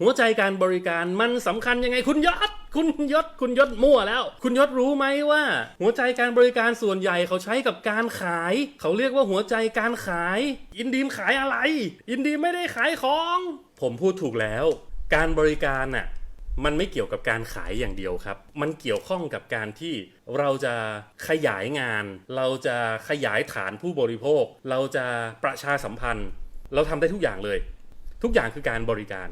หัวใจการบริการมันสำคัญยังไงคุณยศคุณยศคุณยศมั่วแล้ว คุณยศรู้ไหมว่า หัวใจการบริการส่วนใหญ่เขาใช้กับการขาย เขาเรียกว่าหัวใจการขาย อินดีมขายอะไร อินดีมไม่ได้ขายของ ผมพูดถูกแล้ว การบริการน่ะมันไม่เกี่ยวกับการขายอย่างเดียวครับ มันเกี่ยวข้องกับการที่เราจะขยายงาน เราจะขยายฐานผู้บริโภค เราจะประชาสัมพันธ์ เราทำได้ทุกอย่างเลย ทุกอย่างคือการบริการ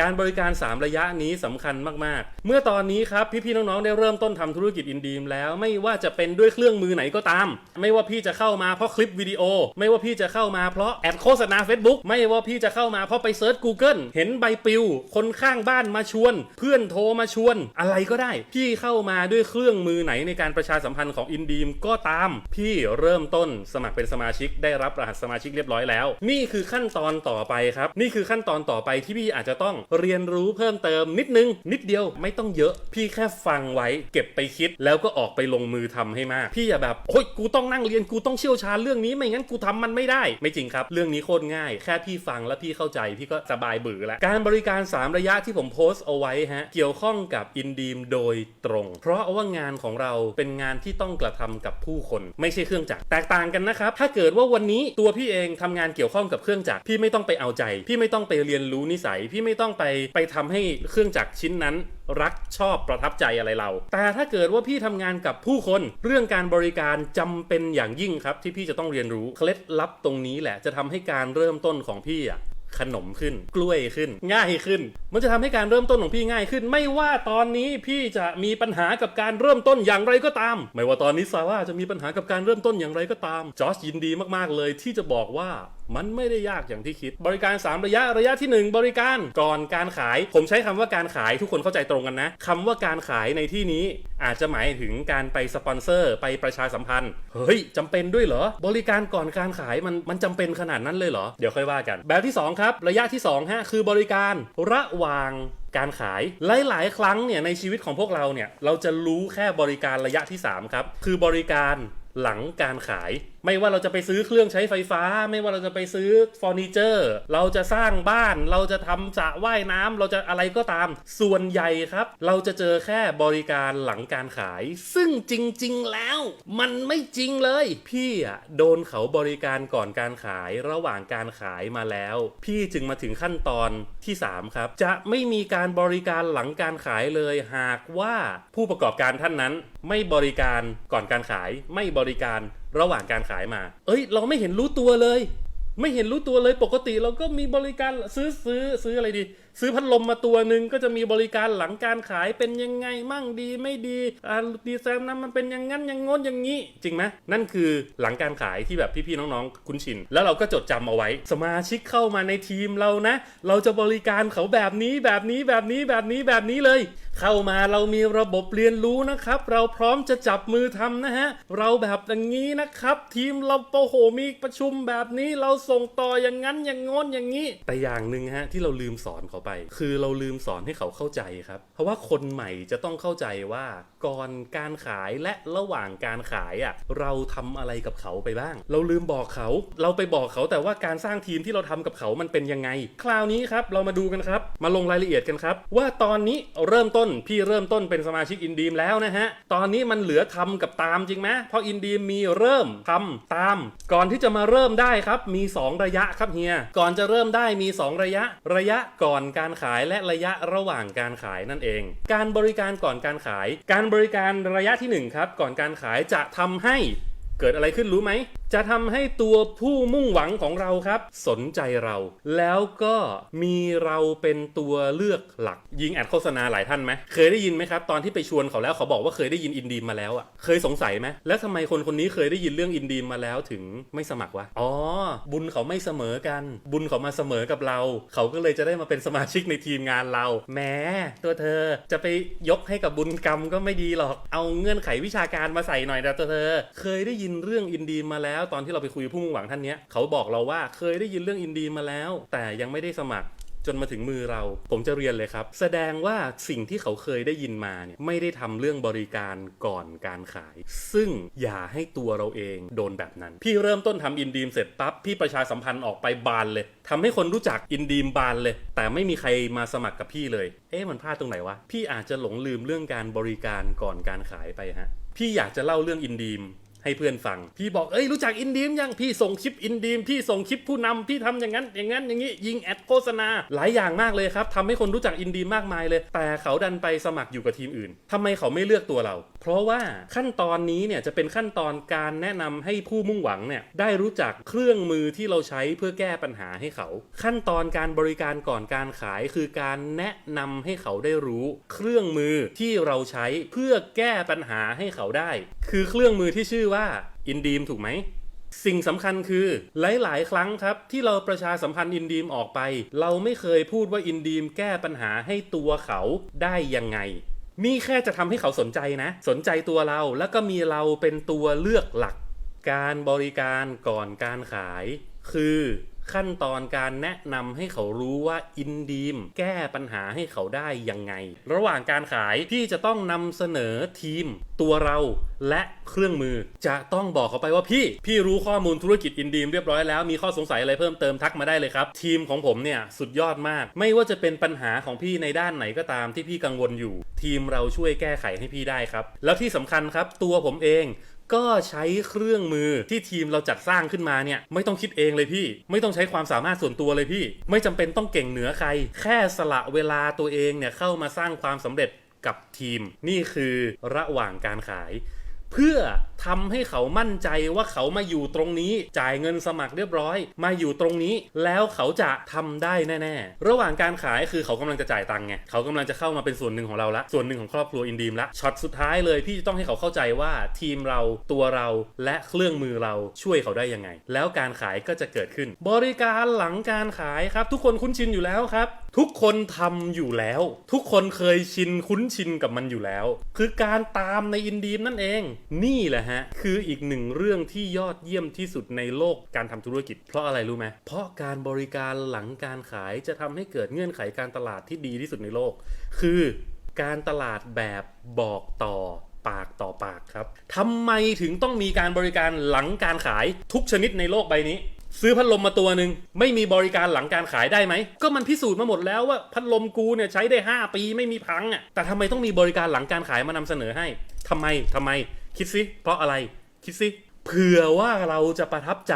การบริการ 3 ระยะนี้สำคัญมากๆ เมื่อตอนนี้ครับพี่ๆน้องๆได้เริ่มต้นทำธุรกิจอินดีมแล้วไม่ว่าจะเป็นด้วยเครื่องมือไหนก็ตาม ไม่ว่าพี่จะเข้ามาเพราะคลิปวิดีโอ ไม่ว่าพี่จะเข้ามาเพราะแอดโฆษณา Facebook ไม่ว่าพี่จะเข้ามาเพราะไปเซิร์ช Google เห็นใบปลิว คนข้างบ้านมาชวน เพื่อนโทรมาชวน อะไรก็ได้ พี่เข้ามาด้วยเครื่องมือไหนในการประชาสัมพันธ์ของอินดีมก็ตาม พี่เริ่มต้นสมัครเป็นสมาชิกได้รับรหัสสมาชิกเรียบร้อยแล้ว นี่คือขั้นตอนต่อไปครับ นี่คือขั้นตอนต่อไปที่พี่อาจจะต้องเรียนรู้เพิ่มเติมนิดนึง นิดเดียวไม่ต้องเยอะ พี่แค่ฟังไว้เก็บไปคิดแล้วก็ออกไปลงมือทำให้มาก พี่อย่าแบบโอ้ยกูต้องนั่งเรียนกูต้องเชี่ยวชาญเรื่องนี้ไม่งั้นกูทำมันไม่ได้ ไม่จริงครับ เรื่องนี้โคตรง่าย แค่พี่ฟังแล้วพี่เข้าใจพี่ก็สบายบือแล้วการบริการ 3 ระยะที่ผมโพสต์เอาไว้ฮะเกี่ยวข้องกับอินดีมโดยตรง เพราะว่างานของเราเป็นงานที่ต้องกระทำกับผู้คน ไม่ใช่เครื่องจักรแตกต่างกันนะครับถ้าเกิดว่าวันนี้ตัวพี่เองทำงานเกี่ยวข้องกับเครื่องจักรพี่ไม่ต้องไปเอาใจ พี่ไม่ต้องไปเรียนรู้นิสัย พี่ไม่ต้องไปไปทำให้เครื่องจักรชิ้นนั้นรักชอบประทับใจอะไรเรา แต่ถ้าเกิดว่าพี่ทำงานกับผู้คนเรื่องการบริการจำเป็นอย่างยิ่งครับ ที่พี่จะต้องเรียนรู้เคล็ดลับตรงนี้แหละ จะทำให้การเริ่มต้นของพี่อะขนมขึ้นกล้วยขึ้น ง่ายขึ้น มันจะทำให้การเริ่มต้นของพี่ง่ายขึ้น ไม่ว่าตอนนี้พี่จะมีปัญหากับการเริ่มต้นอย่างไรก็ตาม ไม่ว่าตอนนี้ซาร่าจะมีปัญหากับการเริ่มต้นอย่างไรก็ตามจอร์จยินดีมากๆเลยที่จะบอกว่ามันไม่ได้ยากอย่างที่คิด บริการ 3 ระยะระยะทีหนึ่1 บริการก่อนการขาย ผมใช้คำว่าการขายทุกคนเข้าใจตรงกันนะคำว่าการขายในที่นี้อาจจะหมายถึงการไปสปอนเซอร์ไปประชาสัมพันธ์ เฮ้ยจำเป็นด้วยเหรอ บริการก่อนการขายมันมันจำเป็นขนาดนั้นเลยเหรอ เดี๋ยวค่อยว่ากัน แบบที่ 2 ครับ ระยะที่2ฮะคือบริการระหว่างการขายหลายๆ ครั้งเนี่ยในชีวิตของพวกเราเนี่ยเราจะรู้แค่บริการระยะที่ 3 ครับ คือบริการหลังการขาย ไม่ว่าเราจะไปซื้อเครื่องใช้ไฟฟ้า ไม่ว่าเราจะไปซื้อเฟอร์นิเจอร์ เราจะสร้างบ้าน เราจะทำสระว่ายน้ำเราจะอะไรก็ตาม ส่วนใหญ่ครับ เราจะเจอแค่บริการหลังการขาย ซึ่งจริง ๆ แล้ว มันไม่จริงเลย พี่อะโดนเขาบริการก่อนการขายระหว่างการขายมาแล้ว พี่จึงมาถึงขั้นตอนที่ 3 ครับ จะไม่มีการบริการหลังการขายเลย หากว่าผู้ประกอบการท่านนั้น ไม่บริการก่อนการขาย ไม่บริการ ระหว่างการขายมา เอ้ย เราไม่เห็นรู้ตัวเลย ไม่เห็นรู้ตัวเลยปกติเราก็มีบริการซื้อซื้อซื้ออะไรดี ซื้อพัดลมมาตัวหนึ่งก็จะมีบริการหลังการขายเป็นยังไงมั่งดีไม่ดีอ่าดีไซน์นั้นมันเป็นอย่างนั้นอย่างงนอย่างนี้ จริงไหมนั่นคือหลังการขายที่แบบพี่ๆน้องๆคุ้นชิน แล้วเราก็จดจำเอาไว้ สมาชิกเข้ามาในทีมเรานะ เราจะบริการเขาแบบนี้แบบนี้แบบนี้แบบนี้แบบนี้เลย เข้ามาเรามีระบบเรียนรู้นะครับ เราพร้อมจะจับมือทำนะฮะเราแบบอย่างนี้นะครับ ทีมเราโอ้โหมีประชุมแบบนี้เราส่งต่ออย่างนั้นอย่างงนอย่างนี้ แต่อย่างหนึ่งฮะที่เราลืมสอนเขาไป คือเราลืมสอนให้เขาเข้าใจครับ เพราะว่าคนใหม่จะต้องเข้าใจว่าก่อนการขายและระหว่างการขายอะเราทำอะไรกับเขาไปบ้าง เราลืมบอกเขา เราไปบอกเขาแต่ว่าการสร้างทีมที่เราทำกับเขามันเป็นยังไง คราวนี้ครับเรามาดูกันครับ มาลงรายละเอียดกันครับ ว่าตอนนี้เริ่มต้นพี่เริ่มต้นเป็นสมาชิกอินดีมแล้วนะฮะตอนนี้มันเหลือทำกับตามจริงไหมเพราะอินดีมมีเริ่มทำตาม ก่อนที่จะมาเริ่มได้ครับมี 2 ระยะครับเฮียก่อนจะเริ่มได้มี 2 ระยะ ระยะก่อนการขายและระยะระหว่างการขายนั่นเอง การบริการก่อนการขาย การบริการระยะที่หนึ่งครับก่อนการขายจะทำให้เกิดอะไรขึ้นรู้ไหม จะทำให้ตัวผู้มุ่งหวังของเราครับ สนใจเรา แล้วก็มีเราเป็นตัวเลือกหลัก ยิงแอดโฆษณาหลายท่านไหมเคยได้ยินไหมครับ ตอนที่ไปชวนเขาแล้วเขาบอกว่าเคยได้ยินอินดีมมาแล้วอะเคยสงสัยไหมแล้วทำไมคนคนนี้เคยได้ยินเรื่องอินดีมมาแล้วถึงไม่สมัครวะอ๋อ บุญเขาไม่เสมอกัน บุญเขามาเสมอกับเรา เขาก็เลยจะได้มาเป็นสมาชิกในทีมงานเราแหมตัวเธอจะไปยกให้กับบุญกรรมก็ไม่ดีหรอก เอาเงื่อนไขวิชาการมาใส่หน่อยนะตัวเธอ เคยได้ยินเรื่องอินดีมมาแล้วตอนที่เราไปคุยผู้มุ่งหวังท่านเนี้ยเขาบอกเราว่าเคยได้ยินเรื่องอินดีมาแล้ว แต่ยังไม่ได้สมัครจนมาถึงมือเรา ผมจะเรียนเลยครับ แสดงว่าสิ่งที่เขาเคยได้ยินมาเนี่ยไม่ได้ทำเรื่องบริการก่อนการขาย ซึ่งอย่าให้ตัวเราเองโดนแบบนั้น พี่เริ่มต้นทำอินดีมเสร็จปั๊บพี่ประชาสัมพันธ์ออกไปบานเลยทำให้คนรู้จักอินดีมบานเลย แต่ไม่มีใครมาสมัครกับพี่เลย เอ๊ะมันพลาดตรงไหนวะพี่อาจจะหลงลืมเรื่องการบริการก่อนการขายไปฮะพี่อยากจะเล่าเรื่องอินดีม ให้เพื่อนฟัง พี่บอกเอ้ยรู้จักอินดีมยังพี่ส่งคลิปอินดีมพี่ส่งคลิปผู้นำพี่ทำอย่างนั้น อย่างนั้นอย่างนี้ยิงแอดโฆษณาหลายอย่างมากเลยครับทำให้คนรู้จักอินดีมมากมายเลย แต่เขาดันไปสมัครอยู่กับทีมอื่นทำไมเขาไม่เลือกตัวเรา เพราะว่าขั้นตอนนี้เนี่ยจะเป็นขั้นตอนการแนะนำให้ผู้มุ่งหวังเนี่ยได้รู้จักเครื่องมือที่เราใช้เพื่อแก้ปัญหาให้เขา ขั้นตอนการบริการก่อนการขายคือการแนะนำให้เขาได้รู้ เครื่องมือที่เราใช้เพื่อแก้ปัญหาให้เขาได้ คือเครื่องมือที่ชื่อว่าอินดีมถูกไหมสิ่งสำคัญคือหลาย ๆ ครั้งครับ ที่เราประชาสัมพันธ์อินดีมออกไป เราไม่เคยพูดว่าอินดีมแก้ปัญหาให้ตัวเขาได้ยังไง นี่แค่จะทำให้เขาสนใจนะ สนใจตัวเราแล้วก็มีเราเป็นตัวเลือกหลักการบริการก่อนการขาย คือ ขั้นตอนการแนะนำให้เขารู้ว่าอินดีมแก้ปัญหาให้เขาได้ยังไง ระหว่างการขายพี่จะต้องนำเสนอทีม ตัวเราและเครื่องมือ จะต้องบอกเขาไปว่าพี่ พี่รู้ข้อมูลธุรกิจอินดีมเรียบร้อยแล้วมีข้อสงสัยอะไรเพิ่มเติมทักมาได้เลยครับ ทีมของผมเนี่ยสุดยอดมาก ไม่ว่าจะเป็นปัญหาของพี่ในด้านไหนก็ตามที่พี่กังวลอยู่ ทีมเราช่วยแก้ไขให้พี่ได้ครับ แล้วที่สำคัญครับตัวผมเอง ก็ใช้เครื่องมือที่ทีมเราจัดสร้างขึ้นมาเนี่ยไม่ต้องคิดเองเลยพี่ ไม่ต้องใช้ความสามารถส่วนตัวเลยพี่ ไม่จำเป็นต้องเก่งเหนือใคร แค่สละเวลาตัวเองเนี่ยเข้ามาสร้างความสำเร็จกับทีม นี่คือระหว่างการขาย เพื่อทำให้เขามั่นใจว่าเขามาอยู่ตรงนี้ จ่ายเงินสมัครเรียบร้อย มาอยู่ตรงนี้ แล้วเขาจะทำได้แน่ๆ ระหว่างการขายคือเขากำลังจะจ่ายตังค์ไงเขากำลังจะเข้ามาเป็นส่วนหนึ่งของเราละส่วนหนึ่งของครอบครัวอินดีมละช็อตสุดท้ายเลยพี่จะต้องให้เขาเข้าใจว่าทีมเราตัวเราและเครื่องมือเราช่วยเขาได้ยังไง แล้วการขายก็จะเกิดขึ้น บริการหลังการขายครับ ทุกคนคุ้นชินอยู่แล้วครับ ทุกคนทำอยู่แล้ว ทุกคนเคยชินคุ้นชินกับมันอยู่แล้ว คือการตามในอินดีมนั่นเอง นี่แหละฮะ คืออีกหนึ่งเรื่องที่ยอดเยี่ยมที่สุดในโลกการทำธุรกิจ เพราะอะไรรู้ไหมเพราะการบริการหลังการขายจะทำให้เกิดเงื่อนไขการตลาดที่ดีที่สุดในโลก คือการตลาดแบบบอกต่อปากต่อปากครับทำไมถึงต้องมีการบริการหลังการขายทุกชนิดในโลกใบนี้ ซื้อพัดลมมาตัวหนึ่งไม่มีบริการหลังการขายได้ไหม ก็มันพิสูจน์มาหมดแล้วว่าพัดลมกูเนี่ยใช้ได้ 5 ปีไม่มีพังอะแต่ทำไมต้องมีบริการหลังการขายมานำเสนอให้ทำไมทำไม คิดซิเพราะอะไรคิดซิเผื่อว่าเราจะประทับใจ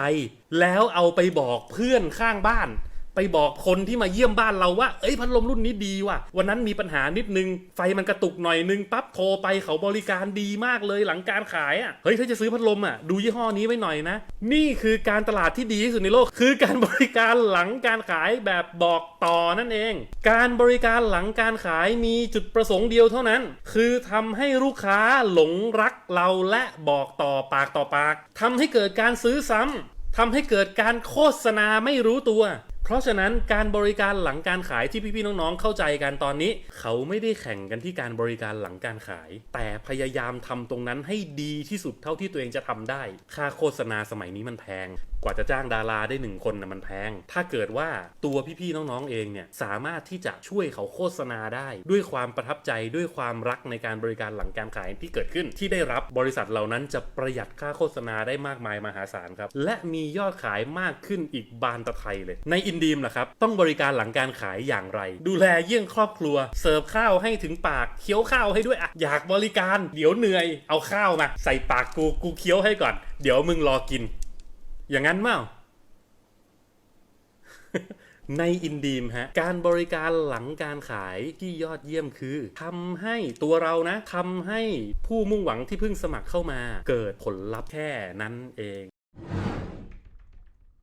แล้วเอาไปบอกเพื่อนข้างบ้าน ไปบอกคนที่มาเยี่ยมบ้านเราว่า เอ้ยพัดลมรุ่นนี้ดีว่ะ วันนั้นมีปัญหานิดนึง ไฟมันกระตุกหน่อยนึงปั๊บโทรไปเขาบริการดีมากเลยหลังการขายอะ เฮ้ยถ้าจะซื้อพัดลมอะดูยี่ห้อนี้ไว้หน่อยนะ นี่คือการตลาดที่ดีที่สุดในโลก คือการบริการหลังการขายแบบบอกต่อนั่นเอง การบริการหลังการขายมีจุดประสงค์เดียวเท่านั้น คือทำให้ลูกค้าหลงรักเราและบอกต่อปากต่อปากทำให้เกิดการซื้อซ้ำทำให้เกิดการโฆษณาไม่รู้ตัว เพราะฉะนั้นการบริการหลังการขายที่พี่ๆน้องๆเข้าใจกันตอนนี้ เขาไม่ได้แข่งกันที่การบริการหลังการขาย แต่พยายามทำตรงนั้นให้ดีที่สุดเท่าที่ตัวเองจะทำได้ ค่าโฆษณาสมัยนี้มันแพง กว่าจะจ้างดาราได้หนึ่งคนนะมันแพง ถ้าเกิดว่าตัวพี่ๆน้องๆเองเนี่ยสามารถที่จะช่วยเขาโฆษณาได้ ด้วยความประทับใจด้วยความรักในการบริการหลังการขายที่เกิดขึ้น ที่ได้รับบริษัทเหล่านั้นจะประหยัดค่าโฆษณาได้มากมายมหาศาลครับและมียอดขายมากขึ้นอีกบานตะไทยเลยในอินดีมล่ะครับ ต้องบริการหลังการขายอย่างไร ดูแลเยี่ยงครอบครัว เสิร์ฟข้าวให้ถึงปาก เคี้ยวข้าวให้ด้วยอะอยากบริการเดี๋ยวเหนื่อย เอาข้าวมาใส่ปากกูกูเคี้ยวให้ก่อน เดี๋ยวมึงรอกิน อย่างนั้นเมาในอินดีมฮะการบริการหลังการขายที่ยอดเยี่ยมคือทำให้ตัวเรานะทำให้ผู้มุ่งหวังที่เพิ่งสมัครเข้ามา เกิดผลลัพธ์แค่นั้นเอง